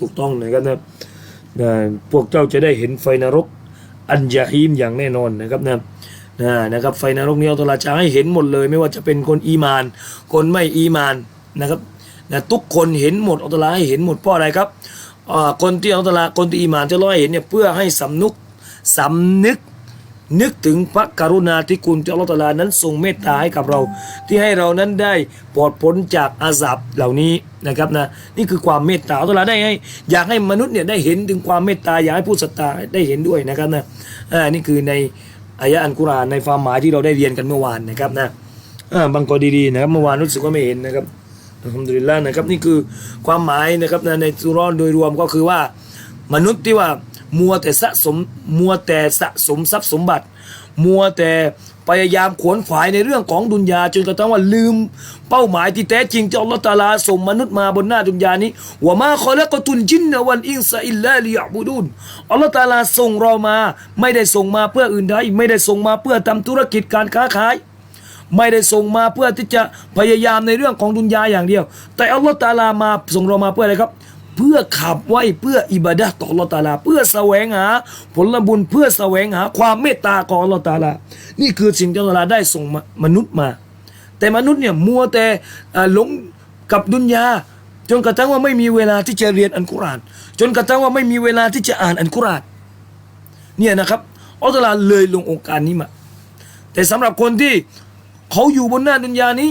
ถูกต้องนะครับนะนะพวกเจ้าจะได้เห็นไฟนรก อันยาฮีมอย่างแน่นอนนะครับนะนะนะครับไฟนรกนี้อัลลอฮฺจะให้เห็นหมดเลย ไม่ว่าจะเป็นคนอีมาน คนไม่อีมานนะครับนะทุกคนเห็นหมดอัลลอฮฺให้เห็นหมดเพราะอะไรครับอ่าคนที่อัลลอฮฺคนที่อีมานจะร้อยเห็นเนี่ยเพื่อให้สำนึกสำนึก นึกถึงพระกรุณาธิคุณที่อัลลอฮฺตาลานั้นทรงเมตตาให้กับเรา ที่ให้เรานั้นได้ปลอดพ้นจากอาซับเหล่านี้นะครับนะนี่คือความเมตตาอัลลอฮฺตาลาได้ให้อยากให้มนุษย์เนี่ยได้เห็นถึงความเมตตาอยากให้ผู้ศรัทธาได้เห็นด้วยนะครับนะอ่านี่คือในอายะอันกุรานในความหมายที่เราได้เรียนกันเมื่อวานนะครับนะอ่าบางกอดีๆนะครับเมื่อวานรู้สึกว่าไม่เห็นนะครับอัลฮัมดุลิลละนะครับนี่คือความหมายนะครับนะในสุรอนโดยรวมก็คือว่ามนุษย์ที่ว่า มัวแต่สะสมมัวแต่สะสมทรัพย์สมบัติ มัวแต่พยายามขวนขวายในเรื่องของดุนยาจนกระทั่งว่าลืม เป้าหมายที่แท้จริงที่อัลลอฮฺตาลาส่งมนุษย์มาบนหน้าดุนยานี้ว่ามาคอละกตุนจินนวันอินซาอิลลาลิยะบูดุนอัลลอฮฺตาลาส่งเรามา ไม่ได้ส่งมาเพื่ออื่นใดไม่ได้ส่งมาเพื่อทำธุรกิจการค้าขาย ไม่ได้ส่งมาเพื่อที่จะพยายามในเรื่องของดุนยาอย่างเดียว แต่อัลลอฮฺตาลามาส่งเรามาเพื่ออะไรครับ เพื่อขับไว้เพื่ออิบาดะต่ออัลอตาลา เพื่อแสวงหา ผลบุญเพื่อแสวงหา ความเมตตาของอัลอตาลา นี่คือสิ่งที่อัลอตาลาได้ส่งมมนุษย์มา แต่มนุษย์เนี่ยมัวแต่หลงกับดุนยาจนกระทั่งว่าไม่มีเวลาที่จะเรียนอัลกุรอาน จนกระทั่งว่าไม่มีเวลาที่จะอ่านอัลกุรอานเนี่ยนะครับอัลลอฮฺตาลาเลยลงองค์การนี้มา แต่สำหรับคนที่เขาอยู่บนหน้าดุนยานี้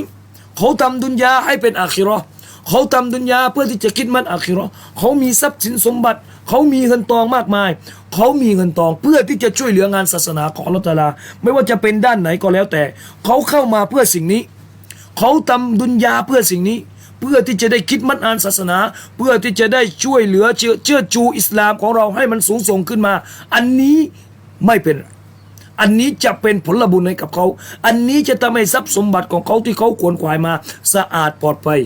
เขาทำดุนยาให้เป็นอาคิราะห์ เขาทำดุนยาเพื่อที่จะคิดมันอาคิราะห์เขามีทรัพย์สินสมบัติ เขามีเงินทองมากมาย เขามีเงินทองเพื่อที่จะช่วยเหลืองานศาสนาของอัลตะอาลา ไม่ว่าจะเป็นด้านไหนก็แล้วแต่ เขาเข้ามาเพื่อสิ่งนี้ เขาทำดุนยาเพื่อสิ่งนี้ เพื่อที่จะได้คิดมัดอ่านศาสนา เพื่อที่จะได้ช่วยเหลือเชื่อชื่อชูอิสลามของเราให้มันสูงส่งขึ้นมา อันนี้ไม่เป็นอันนี้จะเป็นผลบุญให้กับเขา อันนี้จะทำให้ทรัพย์สมบัติของเขาที่เขาขวนขวายมา สะอาดปลอดภัย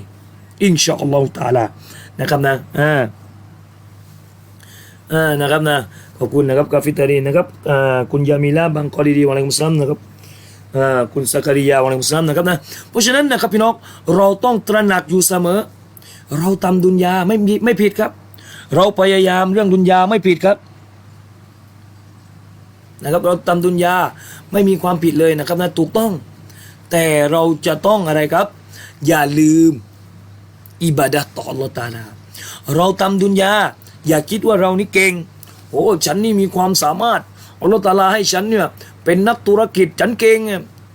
อินชาอัลลอฮฺตาลานะครับนะอ่าอ่านะครับนะขอบคุณนะครับกาฟิตารีนะครับอ่าคุณยามิลาบังกอลีดีวะลัยกุมสลามนะครับอ่าคุณสักริยาวะลัยกุมสลามนะครับนะเพราะฉะนั้นนะครับพี่น้องเราต้องตระหนักอยู่เสมอ เราทำดุนยาไม่มีไม่ผิดครับ เราพยายามเรื่องดุนยาไม่ผิดครับนะครับเราทำดุนยาไม่มีความผิดเลยนะครับนะถูกต้อง แต่เราจะต้องอะไรครับ อย่าลืม อิบาดะห์ต่ออัลลอฮฺตาลา เราทำดุนยา อย่าคิดว่าเรานี่เก่งโอ้ฉันนี่มีความสามารถอัลลอฮฺตาลาให้ฉันเนี่ยเป็นนักธุรกิจฉันเก่ง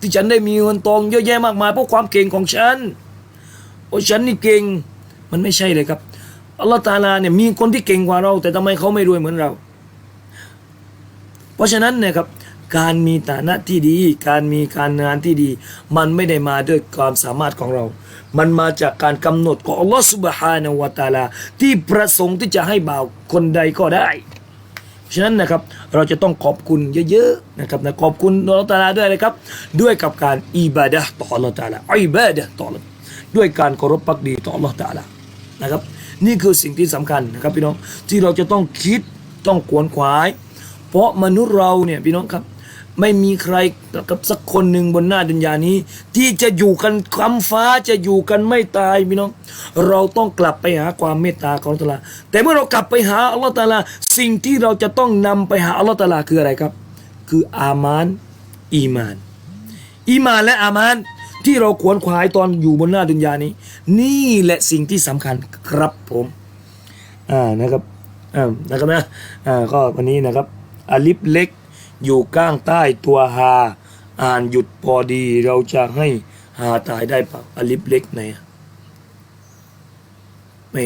ที่ฉันได้มีเงินทองเยอะแยะมากมายเพราะความเก่งของฉันโอ้ฉันนี่เก่งมันไม่ใช่เลยครับอัลลอฮฺตาลาเนี่ยมีคนที่เก่งกว่าเรา แต่ทำไมเขาไม่รวยเหมือนเรา เพราะฉะนั้นเนะครับ การมีฐานะที่ดี การมีการงานที่ดี มันไม่ได้มาด้วยความสามารถของเรา มันมาจากการกำหนดของอัลลอฮฺสุบฮานาวะตาลา ที่ประสงค์ที่จะให้บ่าวคนใดก็ได้ฉะนั้นนะครับเราจะต้องขอบคุณเยอะๆนะครับนะขอบคุณอัลลอฮฺตาลาด้วยนะครับ ด้วยกับการอิบาดะห์ต่ออัลลอฮฺตาลาอิบาดะห์ต่ออัลลอฮฺด้วยการเคารพพักดีต่ออัลลอฮฺตาลานะครับ นี่คือสิ่งที่สำคัญนะครับพี่น้องที่เราจะต้องคิดต้องขวนขวาย เพราะมนุษย์เราเนี่ยพี่น้องครับ ไม่มีใครกับสักคนหนึ่งบนหน้าดุนยานี้ ที่จะอยู่กันคำฟ้าจะอยู่กันไม่ตายพี่น้อง เราต้องกลับไปหาความเมตตาของอัลลอฮฺตาลา แต่เมื่อเรากลับไปหาอัลลอฮฺตาลา สิ่งที่เราจะต้องนำไปหาอัลลอฮฺตาลาคืออะไรครับ คืออามาน อีมาน อีมานและอามานที่เราขวนขวายตอนอยู่บนหน้าดุนยานี้ นี่แหละสิ่งที่สำคัญครับผมอ่านะครับอ่านะครับนะอ่าก็วันนี้นะครับอาลิฟเล็ก อยู่ก้างใต้ตัวฮาอ่านหยุดพอดี เราจะให้ฮาตายได้เปล่าอลิฟเล็กไหนไม่